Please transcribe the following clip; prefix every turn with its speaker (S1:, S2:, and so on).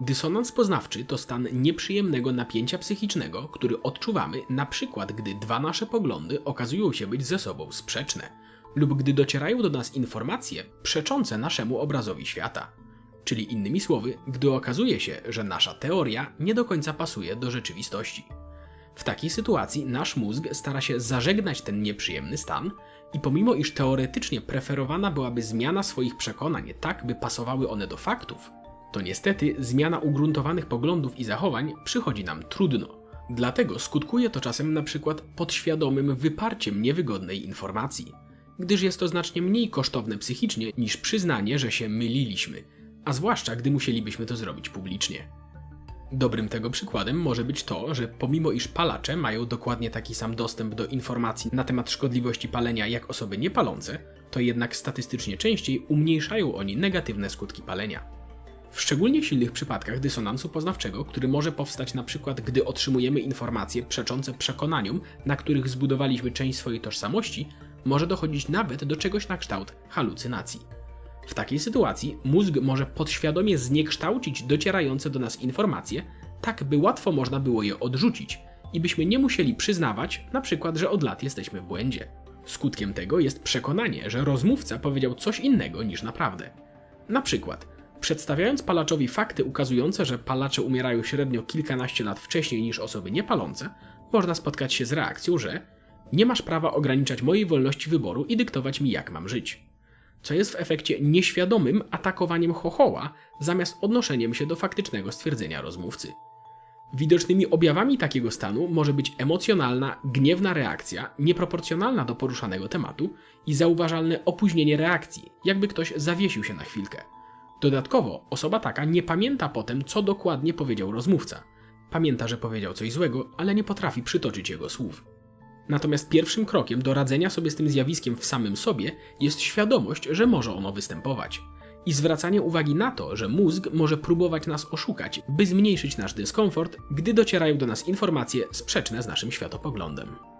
S1: Dysonans poznawczy to stan nieprzyjemnego napięcia psychicznego, który odczuwamy na przykład, gdy dwa nasze poglądy okazują się być ze sobą sprzeczne, lub gdy docierają do nas informacje przeczące naszemu obrazowi świata. Czyli innymi słowy, gdy okazuje się, że nasza teoria nie do końca pasuje do rzeczywistości. W takiej sytuacji nasz mózg stara się zażegnać ten nieprzyjemny stan i pomimo iż teoretycznie preferowana byłaby zmiana swoich przekonań tak, by pasowały one do faktów, to niestety zmiana ugruntowanych poglądów i zachowań przychodzi nam trudno. Dlatego skutkuje to czasem na przykład podświadomym wyparciem niewygodnej informacji, gdyż jest to znacznie mniej kosztowne psychicznie niż przyznanie, że się myliliśmy, a zwłaszcza gdy musielibyśmy to zrobić publicznie. Dobrym tego przykładem może być to, że pomimo iż palacze mają dokładnie taki sam dostęp do informacji na temat szkodliwości palenia jak osoby niepalące, to jednak statystycznie częściej umniejszają oni negatywne skutki palenia. W szczególnie silnych przypadkach dysonansu poznawczego, który może powstać na przykład, gdy otrzymujemy informacje przeczące przekonaniom, na których zbudowaliśmy część swojej tożsamości, może dochodzić nawet do czegoś na kształt halucynacji. W takiej sytuacji mózg może podświadomie zniekształcić docierające do nas informacje, tak by łatwo można było je odrzucić i byśmy nie musieli przyznawać, na przykład, że od lat jesteśmy w błędzie. Skutkiem tego jest przekonanie, że rozmówca powiedział coś innego niż naprawdę. Na przykład, przedstawiając palaczowi fakty ukazujące, że palacze umierają średnio kilkanaście lat wcześniej niż osoby niepalące, można spotkać się z reakcją, że nie masz prawa ograniczać mojej wolności wyboru i dyktować mi, jak mam żyć co jest w efekcie nieświadomym atakowaniem chochoła zamiast odnoszeniem się do faktycznego stwierdzenia rozmówcy. Widocznymi objawami takiego stanu może być emocjonalna, gniewna reakcja, nieproporcjonalna do poruszanego tematu i zauważalne opóźnienie reakcji, jakby ktoś zawiesił się na chwilkę. Dodatkowo, osoba taka nie pamięta potem, co dokładnie powiedział rozmówca. Pamięta, że powiedział coś złego, ale nie potrafi przytoczyć jego słów. Natomiast pierwszym krokiem do radzenia sobie z tym zjawiskiem w samym sobie jest świadomość, że może ono występować. I zwracanie uwagi na to, że mózg może próbować nas oszukać, by zmniejszyć nasz dyskomfort, gdy docierają do nas informacje sprzeczne z naszym światopoglądem.